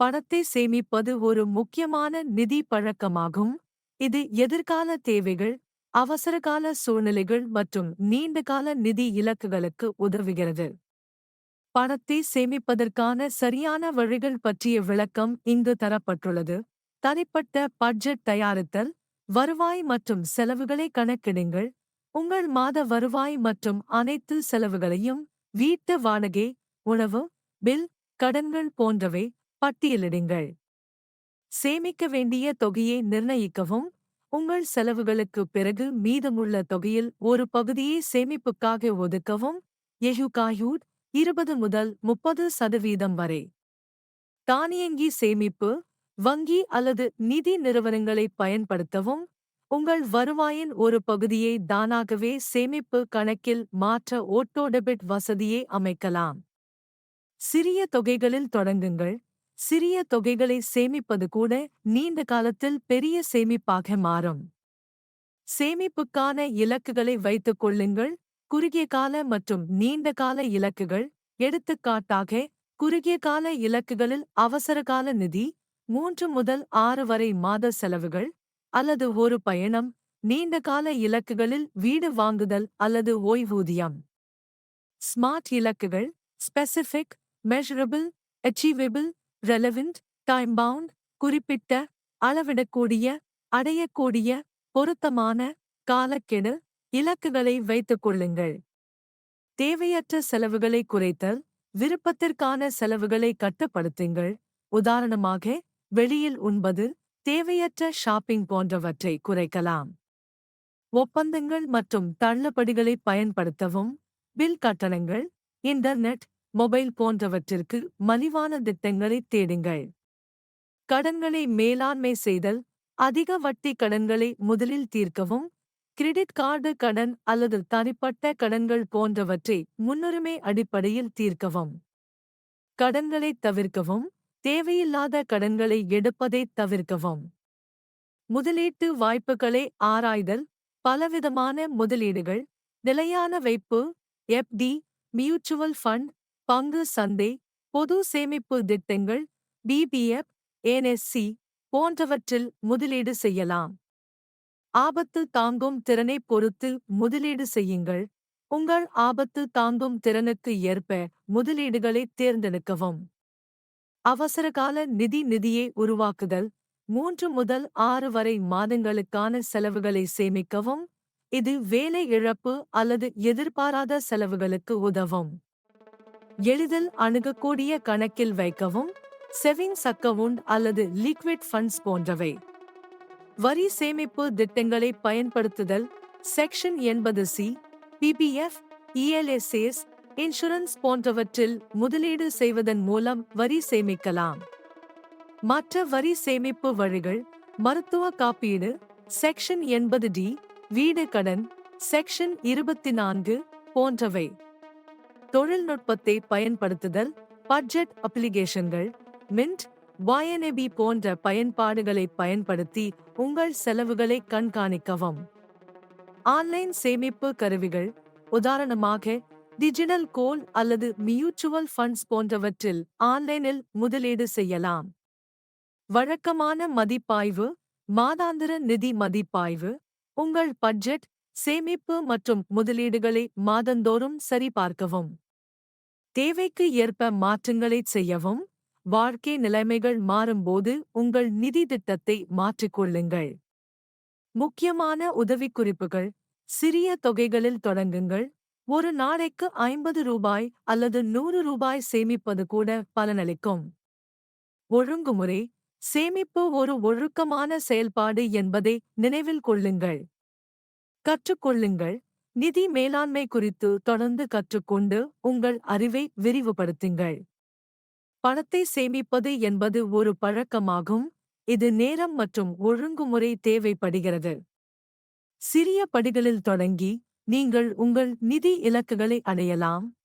பணத்தை சேமிப்பது ஒரு முக்கியமான நிதி பழக்கமாகும். இது எதிர்கால தேவைகள் அவசரகால சூழ்நிலைகள் மற்றும் நீண்டகால நிதி இலக்குகளுக்கு உதவுகிறது. பணத்தை சேமிப்பதற்கான சரியான வழிகள் பற்றிய விளக்கம் இங்கு தரப்பட்டுள்ளது. தனிப்பட்ட பட்ஜெட் தயாரித்தல் வருவாய் மற்றும் செலவுகளை கணக்கிடுங்கள். உங்கள் மாத வருவாய் மற்றும் அனைத்து செலவுகளையும் வீட்டு வாடகை உணவு பில் கடன்கள் போன்றவை பட்டியலிடுங்கள். சேமிக்க வேண்டிய தொகையை நிர்ணயிக்கவும். உங்கள் செலவுகளுக்கு பிறகு மீதமுள்ள தொகையில் ஒரு பகுதியை சேமிப்புக்காக ஒதுக்கவும். எஹுகாயூட் இருபது முதல் முப்பது சதவீதம் வரை. தானியங்கி சேமிப்பு வங்கி அல்லது நிதி நிறுவனங்களை பயன்படுத்தவும். உங்கள் வருவாயின் ஒரு பகுதியை தானாகவே சேமிப்பு கணக்கில் மாற்ற ஓட்டோ டெபிட் வசதியை அமைக்கலாம். சிறிய தொகைகளில் தொடங்குங்கள். சிறிய தொகைகளை சேமிப்பது கூட நீண்ட காலத்தில் பெரிய சேமிப்பாக மாறும். சேமிப்புக்கான இலக்குகளை வைத்துக் கொள்ளுங்கள். குறுகிய கால மற்றும் நீண்ட கால இலக்குகள். எடுத்துக்காட்டாக குறுகிய கால இலக்குகளில் அவசரகால நிதி மூன்று முதல் ஆறு வரை மாத செலவுகள் அல்லது ஒரு பயணம் நீண்ட கால இலக்குகளில் வீடு வாங்குதல் அல்லது ஓய்வூதியம். ஸ்மார்ட் இலக்குகள் specific measurable achievable relevant time bound குறிப்பிட்ட அளவிடக்கூடிய அடையக்கூடிய பொருத்தமான காலக்கெடு இலக்குகளை வைத்துக் கொள்ளுங்கள். தேவையற்ற செலவுகளை குறைத்தல் விருப்பத்திற்கான செலவுகளை கட்டுப்படுத்துங்கள். உதாரணமாக வெளியில் உண்பது தேவையற்ற ஷாப்பிங் போன்றவற்றை குறைக்கலாம். ஒப்பந்தங்கள் மற்றும் தள்ளுபடிகளை பயன்படுத்தவும் பில் கட்டணங்கள் இன்டர்நெட் மொபைல் போன்றவற்றிற்கு மலிவான திட்டங்களை தேடுங்கள். கடன்களை மேலாண்மை செய்தல் அதிக வட்டி கடன்களை முதலில் தீர்க்கவும் கிரெடிட் கார்டு கடன் அல்லது தனிப்பட்ட கடன்கள் போன்றவற்றை முன்னுரிமை அடிப்படையில் தீர்க்கவும். கடன்களை தவிர்க்கவும் தேவையில்லாத கடன்களை எடுப்பதை தவிர்க்கவும். முதலீட்டு வாய்ப்புகளை ஆராய்தல் பலவிதமான முதலீடுகள் நிலையான வைப்பு எஃப்டி மியூச்சுவல் ஃபண்ட் பங்கு சந்தை பொது சேமிப்பு திட்டங்கள் பிபிஎஃப் என்எஸ்சி போன்றவற்றில் முதலீடு செய்யலாம். ஆபத்து தாங்கும் திறனை பொறுத்து முதலீடு செய்யுங்கள். உங்கள் ஆபத்து தாங்கும் திறனுக்கு ஏற்ப முதலீடுகளை தேர்ந்தெடுக்கவும். அவசரகால நிதி நிதியை உருவாக்குதல் மூன்று முதல் ஆறு வரை மாதங்களுக்கான செலவுகளை சேமிக்கவும் இது வேலை இழப்பு அல்லது எதிர்பாராத செலவுகளுக்கு உதவும். எளிதில் அணுகக்கூடிய கணக்கில் வைக்கவும் செவிங்ஸ் அக்கவுண்ட் அல்லது லிக்விட் ஃபண்ட்ஸ் போன்றவை. வரி சேமிப்பு திட்டங்களை பயன்படுத்துதல் செக்ஷன் எண்பது சி பிபிஎஃப் இஎல்எஸ்ஏஸ் இன்சூரன்ஸ் போன்றவற்றில் முதலீடு செய்வதன் மூலம் வரி சேமிக்கலாம். மற்ற வரி சேமிப்பு வழிகள் மருத்துவ காப்பீடு செக்ஷன் எண்பது டி வீடு கடன் செக்ஷன் இருபத்தி நான்கு போன்றவை. தொழில்நுட்பத்தை பயன்படுத்துதல் பட்ஜெட் அப்ளிகேஷன்கள் மின்ட் வாயனபி போன்ற பயன்பாடுகளை பயன்படுத்தி உங்கள் செலவுகளை கண்காணிக்கவும். ஆன்லைன் சேமிப்பு கருவிகள் உதாரணமாக டிஜிட்டல் கோல் அல்லது மியூச்சுவல் ஃபண்ட்ஸ் போன்றவற்றில் ஆன்லைனில் முதலீடு செய்யலாம். வழக்கமான மதிப்பாய்வு மாதாந்திர நிதி மதிப்பாய்வு உங்கள் பட்ஜெட் சேமிப்பு மற்றும் முதலீடுகளை மாதந்தோறும் சரிபார்க்கவும். தேவைக்கு ஏற்ப மாற்றங்களைச் செய்யவும் வாழ்க்கை நிலைமைகள் மாறும்போது உங்கள் நிதி திட்டத்தை மாற்றிக்கொள்ளுங்கள் முக்கியமான உதவிக்குறிப்புகள் சிறிய தொகைகளில் தொடங்குங்கள். ஒரு நாளைக்கு ஐம்பது ரூபாய் அல்லது நூறு ரூபாய் சேமிப்பது கூட பலனளிக்கும். ஒழுங்குமுறை சேமிப்பு ஒரு ஒழுக்கமான செயல்பாடு என்பதை நினைவில் கொள்ளுங்கள். கற்றுக்கொள்ளுங்கள். நிதி மேலாண்மை குறித்து தொடர்ந்து கற்றுக்கொண்டு உங்கள் அறிவை விரிவுபடுத்துங்கள். பணத்தை சேமிப்பது என்பது ஒரு பழக்கமாகும். இது நேரம் மற்றும் ஒழுங்குமுறை தேவைப்படுகிறது. சிறிய படிகளில் தொடங்கி நீங்கள் உங்கள் நிதி இலக்குகளை அடையலாம்.